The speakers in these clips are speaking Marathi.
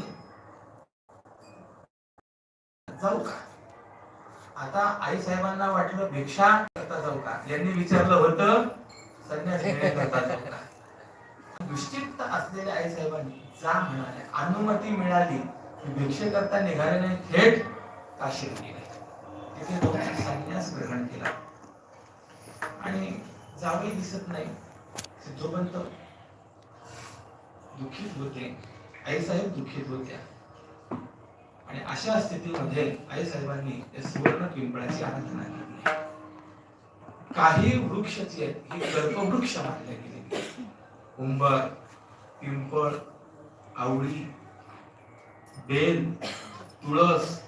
साहेबांनी जाऊ का? आता आई साहेबांना वाटलं भिक्षा करता जाऊ का? यांनी विचारलं होतं संन्यास करता जाऊ का? निश्चित असलेल्या आई साहेबांनी जा म्हणाले. अनुमती मिळाली भिक्षे करता निघाले नाही थेट काशी गेले. तिथे जाऊन संन्यास ग्रहण केला. आणि जावे दिसत नाही. सिद्धोपंत दुःखीत होते. आईसाहेब दुःखीत होत्या. आणि अशा स्थितीमध्ये आई साहेबांनी सुवर्ण पिंपळाची आराधना केली. काही वृक्ष जे आहेत हे कल्पवृक्ष मानले गेले उंबर पिंपळ आवळी बेल तुळस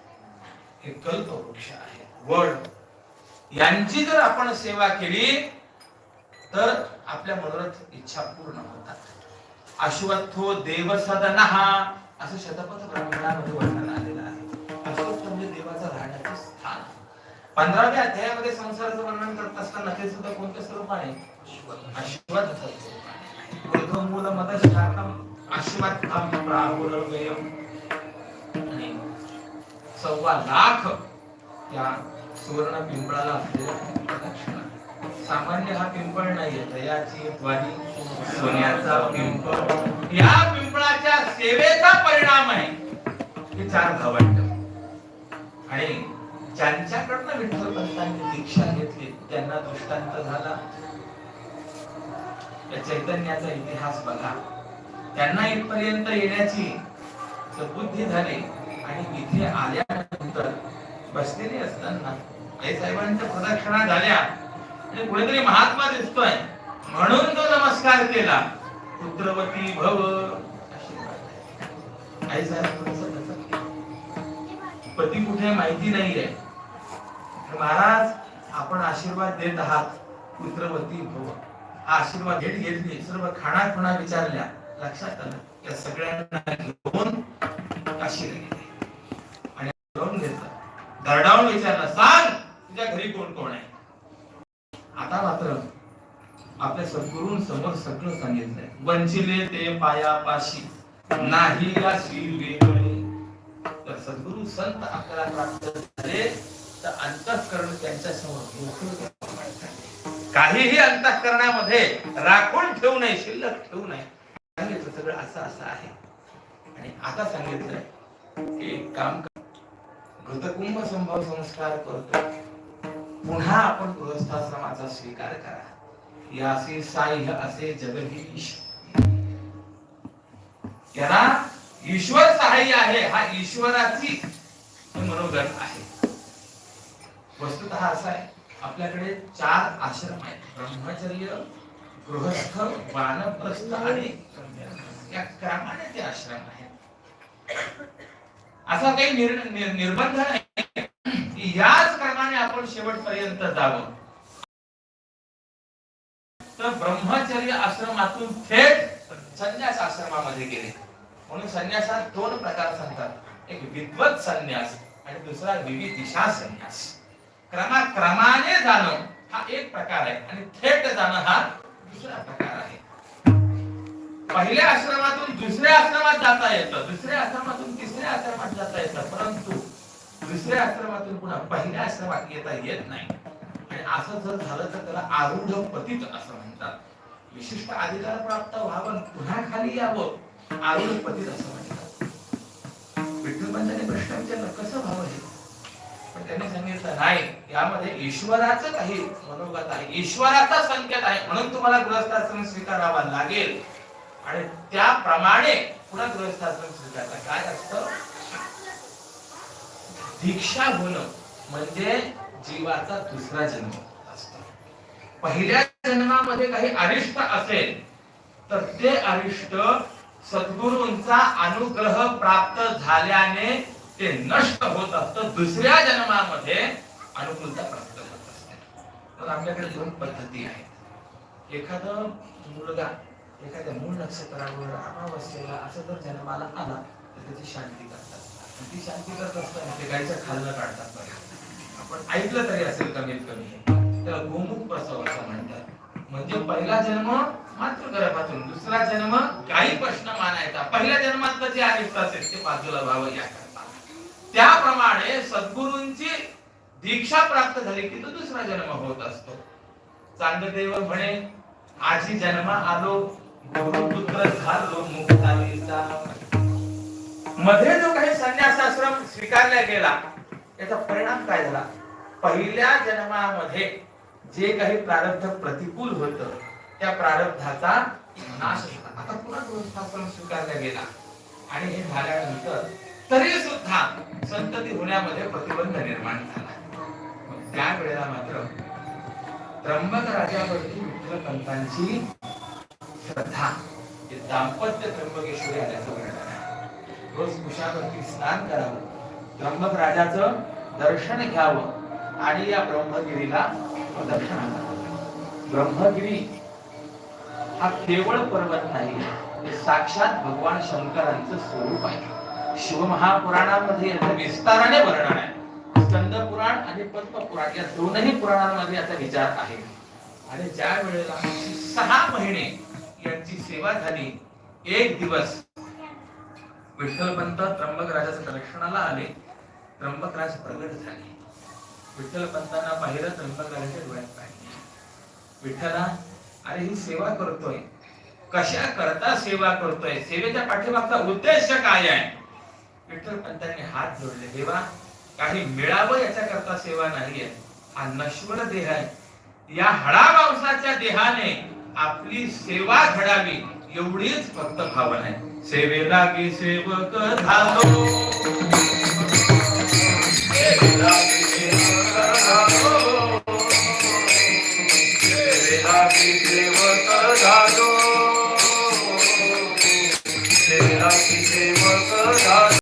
हे कल्पवृक्ष आहे वड यांची जर आपण सेवा केली तर आपल्या मनोरथ इच्छा पूर्ण होतात. अश्वत्थो देवसदन. असं शतपथ ब्राह्मणामध्ये वर्णन आलेलं आहे. अश्वत्थ म्हणजे देवाचं राहण्याचं स्थान. पंधराव्या अध्यायामध्ये संसाराचं वर्णन करत असताना ते सुद्धा कोणत्या स्वरूपाने? अश्वत्थ मूल ऊर्ध्वमूल मदशाकम अश्वत्थम प्राहुरव्ययम. आणि सव्वा लाख त्या सुवर्ण पिंपळाला असलेल्या प्रदक्षिणा सामान्य हा पिंपळ नाहीये दयाची द्वारी सोन्याचा पिंपळ. या पिंपळाच्या सेवेचा परिणाम आहे. हे चार घावंड आणि ज्यांच्याकडनं विठ्ठल पंतांनी दीक्षा घेतली त्यांना दृष्टांत झाला. या चैतन्याचा इतिहास बघा. त्यांना इथपर्यंत येण्याची सद्बुद्धी झाली. आणि इथे आल्यानंतर बसलेले असताना आई साहेबांच्या प्रदक्षिणा झाल्या. कुणीतरी महात्मा दिसतोय. म्हणून तो नमस्कार केला. पुत्रवती भव. आई साहेब पती कुठे माहिती नाहीये. महाराज आपण आशीर्वाद देत आहात. पुत्रवती भव. आशीर्वाद घेत घेतली सर्व खाणा खुणा विचारल्या. लक्षात आलं. या सगळ्यांना घेऊन काशीला आणि घेतलं. दरडावून विचारलं सांग तुझ्या घरी कोण कोण आहे? आता मात्र आपल्या सद्गुरूं समोर सगळं सांगितलंय. वंचिले ते पायापाशी नाही या श्री तर सद्गुरु संत आपल्याला प्राप्त झाले तर अंतःकरण त्यांच्यासमोर काहीही अंतःकरणामध्ये राखून ठेवू नये शिल्लक ठेवू नये. सांगितलं सगळं असं असं आहे. आणि आता सांगितलंय की एक काम कर. घृतकुंभ संभव संस्कार करतो पुन्हा आपण गृहस्थाश्रमाचा स्वीकार करा. यासे साह्य असे जगही ईश याला ईश्वर सहाय्य आहे हा ईश्वराची मनोगत आहे. वस्तुत असा आहे आपल्याकडे चार आश्रम आहेत. ब्रह्मचर्य गृहस्थ वानप्रस्थ आणि या क्रमाने ते आश्रम आहेत असा काही निर्बंध नाही. की याच आपण शेवटपर्यंत जावं. तर ब्रह्मचर्य आश्रमातून थेट संन्यास आश्रमामध्ये गेले. म्हणून संन्यासात दोन प्रकार सांगतात. एक विद्वत संन्यास आणि दुसरा विविदिशा संन्यास. क्रमाक्रमाने जाणं हा एक प्रकार आहे आणि थेट जाणं हा दुसरा प्रकार आहे. पहिल्या आश्रमातून दुसऱ्या आश्रमात जाता येतं. दुसऱ्या आश्रमात तिसऱ्या आश्रमात जाता येतं परंतु दुसऱ्या आश्रमातून पुन्हा पहिल्या आश्रमात येता येत नाही. आणि असं जर झालं तर त्याला आरूढ पतित असं म्हणतात. विशिष्ट अधिकार प्राप्त व्हावं पुन्हा खाली यावं. आरूढ पतित असं म्हणतात. विठ्ठलपंतांनी प्रश्न विचारला कसं व्हावं हे? पण त्यांनी सांगितलं नाही यामध्ये ईश्वराचं काही मनोगत आहे. ईश्वराचा संकेत आहे. म्हणून तुम्हाला गृहस्थाश्रम स्वीकारावा लागेल. आणि त्याप्रमाणे पुन्हा गृहस्थाश्रम स्वीकारला. काय असतं? दीक्षा होणं म्हणजे जीवाचा दुसरा जन्म असतो. पहिल्या जन्मामध्ये काही अरिष्ट असेल तर ते अरिष्ट सद्गुरूंचा अनुग्रह प्राप्त झाल्याने ते नष्ट होत असत. दुसऱ्या जन्मामध्ये अनुकूलता प्राप्त होत असते. तर आपल्याकडे दोन पद्धती आहेत. एखादा मुलगा एखाद्या मूळ नक्षत्रावर अमावस्येला असं जर जन्माला आला तर त्याची शांती करतात. ती शांती करत असताना ते गायच्या खाल्लं काढतात आपण ऐकलं तरी असेल कमीत कमी. हे. त्याला गोमुख प्रसव असं म्हणतात. म्हणजे पहिला जन्म मातृगर्भातून दुसरा जन्म काही प्रश्न मानायचा. पहिल्या जन्मातलं जे अनिष्ट असेल ते बाजूला व्हावं याकरता. त्याप्रमाणे सद्गुरूंची दीक्षा प्राप्त झाली की तो दुसरा जन्म होत असतो. चांगदेव म्हणे आजी जन्म आलो गुरुपुत्र झालो मुक्तालीचा मध्ये जो स्वीकारला गेला. याचा परिणाम काय झाला? पहिल्या जन्मामध्ये जे काही प्रारब्ध प्रतिकूल होत त्या प्रारब्धाचा नाश झाला. आता पुन्हा व्यवस्थापन स्वीकारला गेला. आणि हे झाल्यानंतर तरी सुद्धा संतती होण्यामध्ये प्रतिबंध निर्माण झाला. मग त्यावेळेला मात्र त्र्यंबक राजावरती विठ्ठलपंतांची श्रद्धा हे दाम्पत्य त्र्यंबकेश्वरी आल्याचं वर्णन आहे रोज कुशावरती स्नान करावं. त्र्यंबक राजाचं दर्शन घ्यावं आणि या ब्रह्मगिरीला प्रदर्शन ब्रह्मगिरी हा केवळ पर्वत नाही हे साक्षात भगवान शंकरांचं स्वरूप आहे. शिवमहापुराणामध्ये याचं विस्ताराने वर्णन आहे. स्कंद पुराण आणि पद्म पुराण या दोनही पुराणांमध्ये याचा विचार आहे. आणि ज्या वेळेला सहा महिने यांची सेवा झाली एक दिवस विठ्ठलपंत त्र्यंबक राजाच्या दर्शनाला आले त्र्यंबकराज प्रगट झाले. विठ्ठलपंतांना पाहिलं त्र्यंबक डोळ्यात पाहिजे विठ्ठला अरे ही सेवा करतोय. कशा करता सेवा करतोय? सेवेच्या पाठीमागचा उद्देश काय आहे? विठ्ठल पंतांनी हात जोडले. देवा काही मिळावं याच्या करता सेवा नाहीये हा नश्वर देह आहे. या हडा मांसाच्या देहाने आपली सेवा घडावी. एवढीच फक्त भावना आहे. सेवेला की सेवक झालो